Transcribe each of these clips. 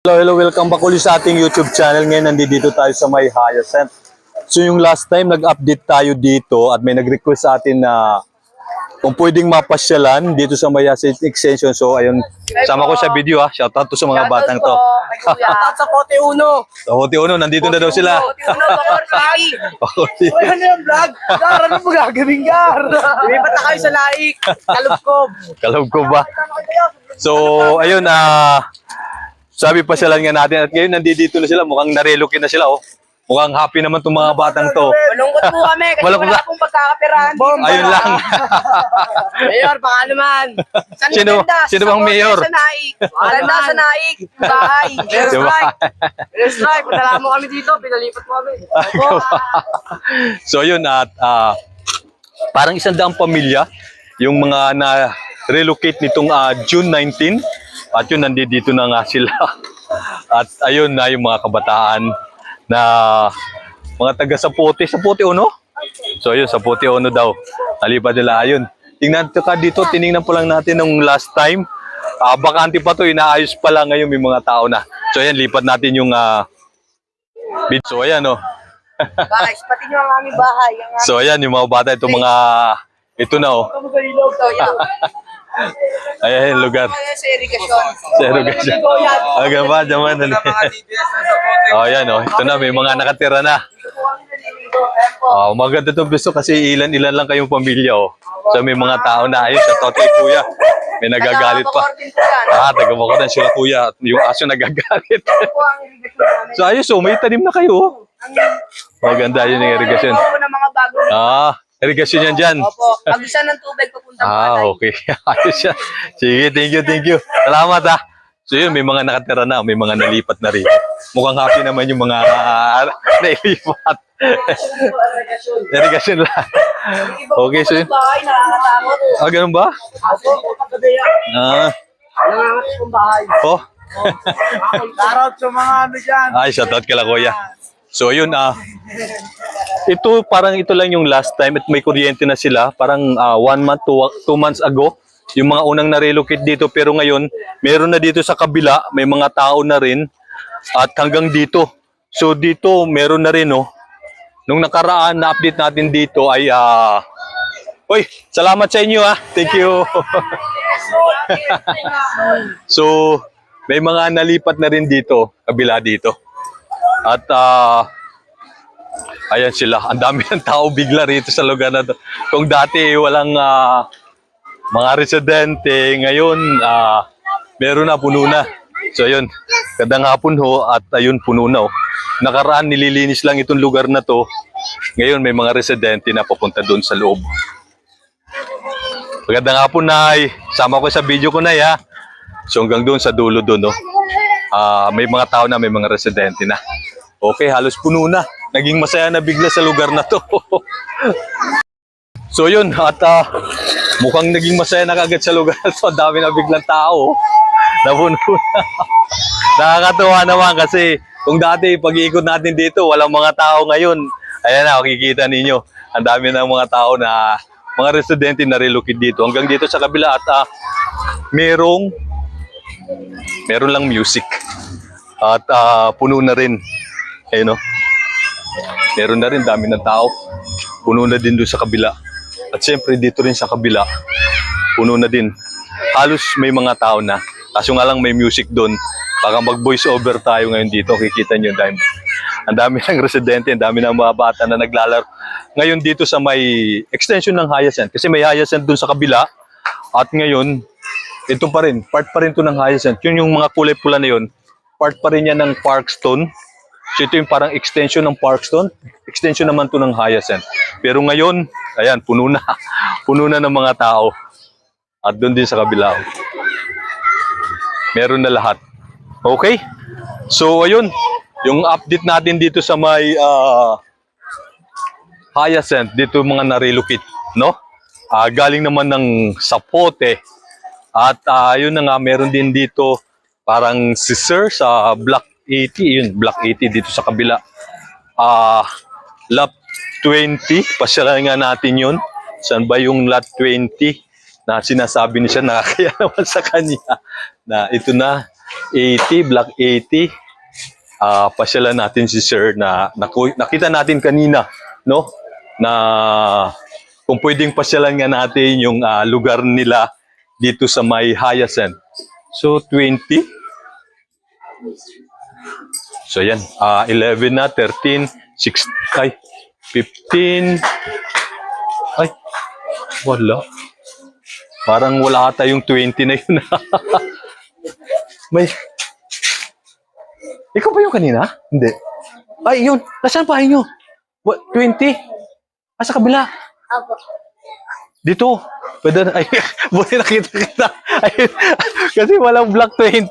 Hello, hello, welcome back ulit sa ating YouTube channel. Ngayon, nandito tayo sa may Hyacinth. So, yung last time, nag-update tayo dito at may nag-request sa atin na kung pwedeng mapasyalan dito sa may Hyacinth Extension. So, ayun, sama ko sa video ha. Shoutout to sa mga batang to. Shoutout sa Pote Uno. Sa Uno, nandito na daw sila. Pote Uno. Hote. Uy, ano yung vlog? Gar, ano mo gagawin, Gar? Lumipat na kayo sa laik. Kalubkob. Kalab ko ba? So, ayun, ah, sabi pasyalan nga natin at ngayon nandito na sila. Mukhang narelocate na sila, oh. Mukhang happy naman itong mga batang to. Malungkot po kami kasi Malungkot wala ba? pong pagkakapirahan. Ayun lang. Mayor, baka naman. San Sino- Mendez? sino bang mayor? Sa Naik. Maganda sa Naik. Bahay. Let's Diba? drive. Let's drive. Padala mo kami dito. Pinalipat mo kami. So yun at ah, parang isang daang pamilya yung mga na relocate nitong ah, June 19 at yun nandito na nga sila. At ayun na yung mga kabataan na mga taga Sapote Sapote Uno? So yun Sapote Uno daw. Nalipad nila. Ayun tingnan ka dito. Tiningnan po lang natin nung last time. Ah, bakante pa to. Inaayos pa lang ngayon may mga tao na. So ayan lipat natin yung bid. So ayan oh. Guys, pati nyo ang aming bahay. Ang aming So ayan yung mga bata. Ito mga ito na oh. yan. Ayan lugar. Sa irigasyon. Zero guys. Aga ba dali. Oh ayan oh. Ito na may mga nakatira na. Oh, maganda to gusto kasi ilan-ilan lang kayong pamilya oh. So may mga tao na ayos sa totoy kuya. May nagagalit pa. Ah, taga mo na sila kuya. At Yung aso nagagalit. so ayos oh, may tanim na kayo. oh. Maganda yun yung bagong Ah, irrigation yan dyan. Opo, pagisan ng tubig papunta Ah, okay. Ayos siya. Sige, thank you, thank you. Salamat ah. So yun, may mga nakatira na, may mga nalipat na rin. Mukhang happy naman yung mga uh, nailipat. Irrigation lang. Okay, so yun. Ah, ganun ba? Ah, oh. Shoutout sa mga ano dyan. Ay, shoutout kala kuya. So yun, ah, ito parang ito lang yung last time at may kuryente na sila. Parang ah, one month, two, two months ago. Yung mga unang na-relocate dito. Pero ngayon, meron na dito sa kabila. May mga tao na rin. At hanggang dito. So dito, meron na rin, oh. Nung nakaraan, na-update natin dito ay, ah, Uy, salamat sa inyo, ah. Thank you. so, may mga nalipat na rin dito, kabila dito. At ah ayan sila, ang dami ng tao bigla rito sa lugar na to. Kung dati walang ah, mga residente, ngayon ah, meron na, puno na. So ayun, kadang hapon ho at ayun puno na oh. Nakaraan nililinis lang itong lugar na to. Ngayon may mga residente na papunta doon sa loob. Magandang hapon, Nay. Sama ko sa video ko, Nay, ha? So hanggang doon sa dulo doon, no? Ah, may mga tao na, may mga residente na. Okay, halos puno na. Naging masaya na bigla sa lugar na to. so yun, at ah, mukhang naging masaya na kagad sa lugar na to. Dami na biglang tao. Napuno na. Nakakatuwa naman kasi kung dati pag-iikot natin dito, walang mga tao ngayon. Ayan na, makikita ninyo. Ang dami ng mga tao na mga residente na relocate dito. Hanggang dito sa kabila at ah, merong meron lang music. At ah, puno na rin. Ayun no. Meron na rin dami ng tao. Puno na din doon sa kabila. At siyempre dito rin sa kabila, puno na din. Halos may mga tao na. Kaso nga lang may music doon. Baka mag-voice over tayo ngayon dito. Kikita nyo dahil ang dami ng residente, ang dami ng mga bata na naglalaro. Ngayon dito sa may extension ng Hyacinth. Kasi may Hyacinth doon sa kabila. At ngayon, ito pa rin, part pa rin to ng Hyacinth. Yun yung mga kulay pula na yun, part pa rin yan ng Parkstone. So ito yung parang extension ng Parkstone. Extension naman to ng Hyacinth. Pero ngayon, ayan, puno na. puno na ng mga tao. At doon din sa kabila. Meron na lahat. Okay? So ayun, yung update natin dito sa may ah, Hyacinth, dito mga na-relocate, no? Ah, galing naman ng Sapote. At ah, yun na nga, meron din dito parang si Sir sa Block 80, yun, Block 80 dito sa kabila. Ah, lot 20, pasyalan nga natin yun. Saan ba yung lot 20 na sinasabi niya nakakaya naman sa kanya na ito na 80, Block 80. Ah, pasyalan natin si Sir na nakita natin kanina, no? Na kung pwedeng pasyalan nga natin yung ah, lugar nila dito sa may Hyacinth. So 20. So yan, ah 11 na, 13, 6, ay, 15. Ay, wala. Parang wala ata yung 20 na yun. May... Ikaw ba yung kanina? Hindi. Ay, yun. Nasaan pa nyo? What, 20? Ah, sa kabila. Opo. Dito. Pwede na. Ay, buti nakita kita. Ay, kasi walang block 20.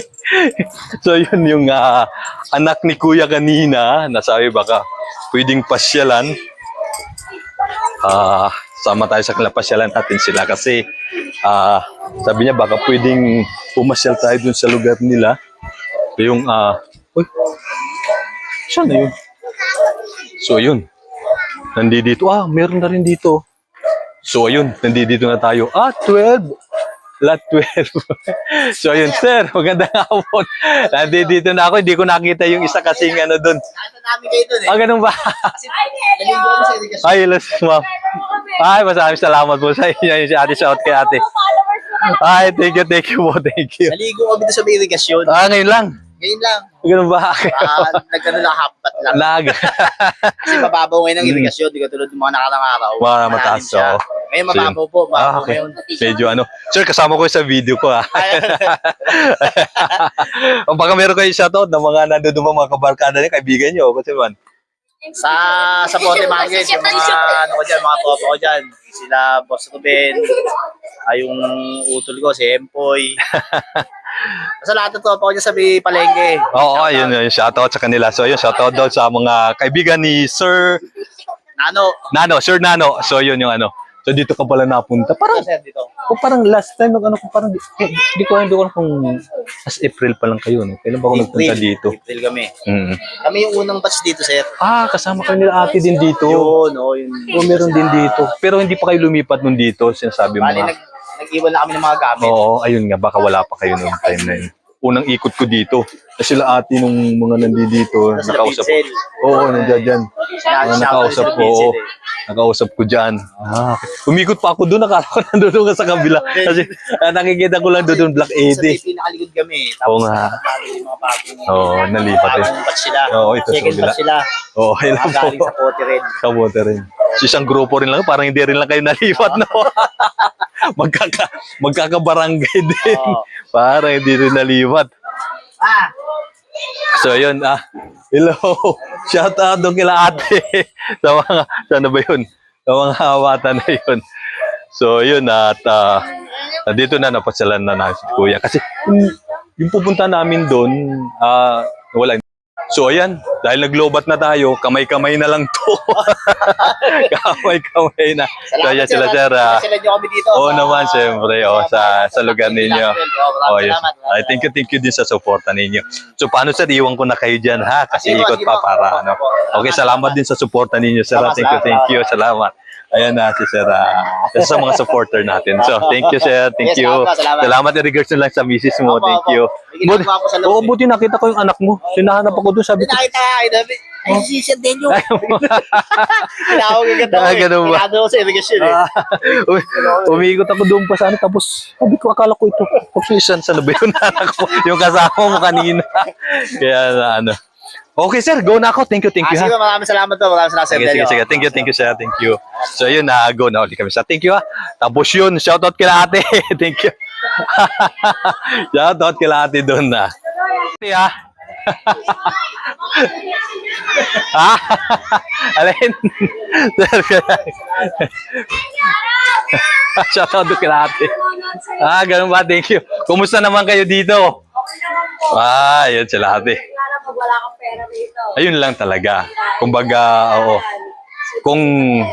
so, yun yung ah, anak ni kuya kanina. Nasabi baka pwedeng pasyalan. Ah, sama tayo sa pasyalan natin sila kasi ah, sabi niya baka pwedeng pumasyal tayo dun sa lugar nila. Yung, ah, uy, saan na yun? So, yun. Nandito. Ah, meron na rin dito. So, ayun, nandito na tayo. Ah, 12. Lot 12. so, ayun, sir, magandang hapon. Nandito na ako, hindi ko nakita yung isa kasing ano doon. Ano namin kayo dun eh. Ah, ganun ba? Ay, yes, ma'am. Ay, maraming salamat po sa inyo. Yung si ate, shout kay ate. Ay, thank you, thank you po, thank you. Naligo kami sa may irigasyon. Ah, ngayon lang. Ngayon lang. Ganun ba? Ah, nagkano lang hapat lang. Lag. Kasi mababaw ngayon ang irigasyon. Di ka tulad ng mga nakarang araw. Mga mataas, siya. oo. Ngayon mababaw po. ah, Mababaw okay. ngayon. Medyo ano. Sir, kasama ko sa video ko ah. O baka meron kayo shoutout ng mga nandun mga kabarkada niyo, kaibigan niyo. Kasi man. Sa sa Pote Market, yung mga ano ko dyan, mga tropa ko dyan. Sila Boss Ruben, ay yung utol ko, si Empoy. Sa lahat ng tropa ko dyan sa may palengke. Oo, ayun yun. Shoutout sa kanila. So, yun, shoutout daw sa mga kaibigan ni Sir Nano, Nano. Sir Nano. So, yun yung ano. So, dito ka pala napunta. Parang, sir dito. o parang last time, nung ano ko, parang, eh, di ko, hindi ko kung as April pa lang kayo. No? Kailan ba ako nagpunta dito? April kami. Mm. Kami yung unang batch dito, sir. Ah, kasama kayo nila ate din dito. Yun, oh, yun. O, meron din dito. Pero hindi pa kayo lumipat nun dito, sinasabi mo Bali, nag, nag-iwan na kami ng mga gamit. Oo, ayun nga, baka wala pa kayo nung time na yun. Unang ikot ko dito. Kasi sila ate nung mga nandito, Nasa nakausap. Pincel. Oo, nandiyan dyan. Mga nakausap sa ko. oo. Eh. Nakausap ko dyan. Ah. Umikot pa ako doon, nakala ko nandun ka sa kabila. Kasi ah, nakikita ko lang doon, Black Sa may 80. pinakaligod kami. Oo nga. Tapos, yung mga bagong, Oo, nalipat din. bagong batch sila. Oo, ito sa Second kabila. batch sila. Oo, okay lang Mga galing po. sa Pote rin. Kamote rin. So, isang grupo rin lang, parang hindi rin lang kayo nalipat, no? Magkaka, magkakabarangay din. Parang hindi rin nalipat. Ah, So, yun, ah, hello. Shout out doon kila ate. sa mga, sana ba yun? Sa mga hawata na yun. So, yun, at ah, nandito na, napasyalan na na si kuya. Kasi, yung, yung pupunta namin doon, ah, wala. So, ayan, dahil naglobat na tayo, kamay-kamay na lang to. kamay-kamay na. So, ayan sila, sir. ah. Sila kami dito. Oo sa- naman, siyempre, oh, sa, sa lugar ninyo. Oh, Oh, yes. salamat. Ay, thank you, thank you din sa suporta ninyo. So, paano sir, iwan ko na kayo dyan, ha? Kasi ikot pa para, ano. Okay, salamat din sa suporta ninyo, sir. Salamat, Thank you, thank you. Salamat. Ayan na si sir. ah, sa mga supporter natin. So, thank you, sir. Thank Yes, you. salamat, salamat. Salamat in regards lang sa misis mo. Opo, Thank opo. you. Loob, Oo, eh. buti nakita ko yung anak mo. Sinahanap ako doon, sabi ko, Nakita ka namin. Ay, si Sir Denyo. Tinawag agad ako. Ah, eh. ganun ba? Tinawag ako sa irrigation eh. Ah, umi- umiikot ako doon pa sana tapos sabi ko akala ko ito tapos isan sa ba yun anak ko yung kasama mo kanina kaya na ano okay sir go na ako thank you thank you Ah, ha sige, maraming salamat to. Maraming salamat, Sir Sige, sige, sige. Thank you, thank you, sir. Thank you. So, yun, na go na ulit kami sa thank you, ha. Tapos yun, shoutout kila ate. thank you. shoutout kila ate doon, na. Ate, ha. ha? Alin? Sir, shoutout doon kila ate. Ah, ganun ba? Thank you. Kumusta naman kayo dito? Ah, yun sila ate. Pag wala kang pera dito. Ayun lang talaga. Kumbaga, oo. Kung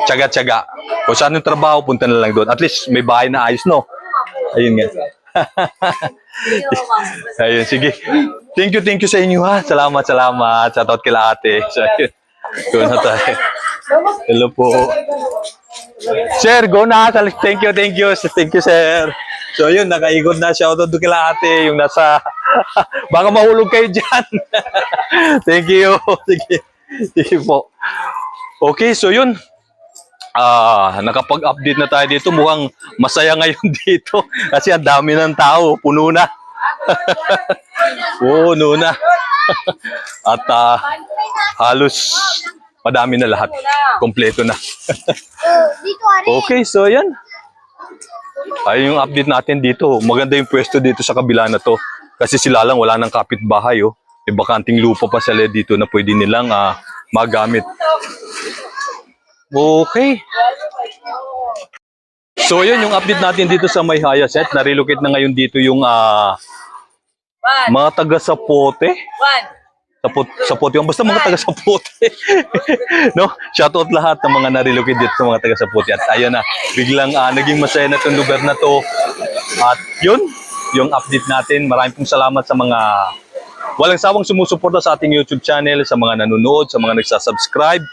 tsaga-tsaga, kung saan yung trabaho, punta na lang doon. At least may bahay na ayos, no? Ayun nga. ayun, sige. Thank you, thank you sa inyo, ha? Salamat, salamat. Shoutout kila ate. So, ayun. Go na tayo. Hello po. Sir, go na. Thank you, thank you. Thank you, sir. So yun, nakaikot na shoutout doon kila ate, yung nasa, baka mahulog kayo dyan. Thank you. Sige. Sige po. Okay, so yun. Ah, nakapag-update na tayo dito. Mukhang masaya ngayon dito kasi ang dami ng tao, puno na. Oo, puno na. At ah, halos madami na lahat. Kompleto na. Ari. Okay, so yan. Ayun yung update natin dito. Maganda yung pwesto dito sa kabila na to. Kasi sila lang wala nang kapitbahay oh. May bakanting lupa pa sila dito na pwede nilang ah, magamit. Okay. So yun yung update natin dito sa May Hayaset. Na-relocate na ngayon dito yung ah, mga taga Sapote. Sapot, Sapote yung basta mga taga Sapote. no? Shoutout lahat ng mga na-relocate dito sa mga taga Sapote. At ayun na, biglang ah, naging masaya na itong lugar na to. At yun, yung update natin. Maraming pong salamat sa mga walang sawang sumusuporta sa ating YouTube channel, sa mga nanonood, sa mga nagsasubscribe.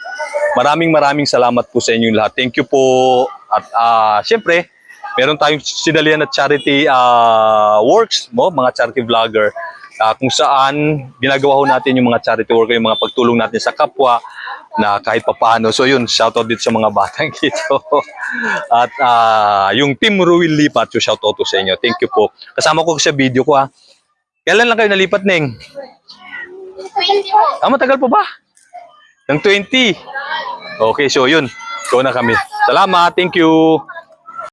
Maraming maraming salamat po sa inyong lahat. Thank you po. At ah, syempre, meron tayong sinalihan na charity ah, works mo, mga charity vlogger. Ah, kung saan ginagawa ho natin yung mga charity work, yung mga pagtulong natin sa kapwa na kahit papaano. So yun, shoutout dito sa mga batang dito. At ah, yung Team Ruil Lipat, so shoutout to sa inyo. Thank you po. Kasama ko sa video ko ha. Kailan lang kayo nalipat, Neng? Ah, matagal pa ba? Ng 20. Okay, so yun. Go na kami. Salamat. Thank you.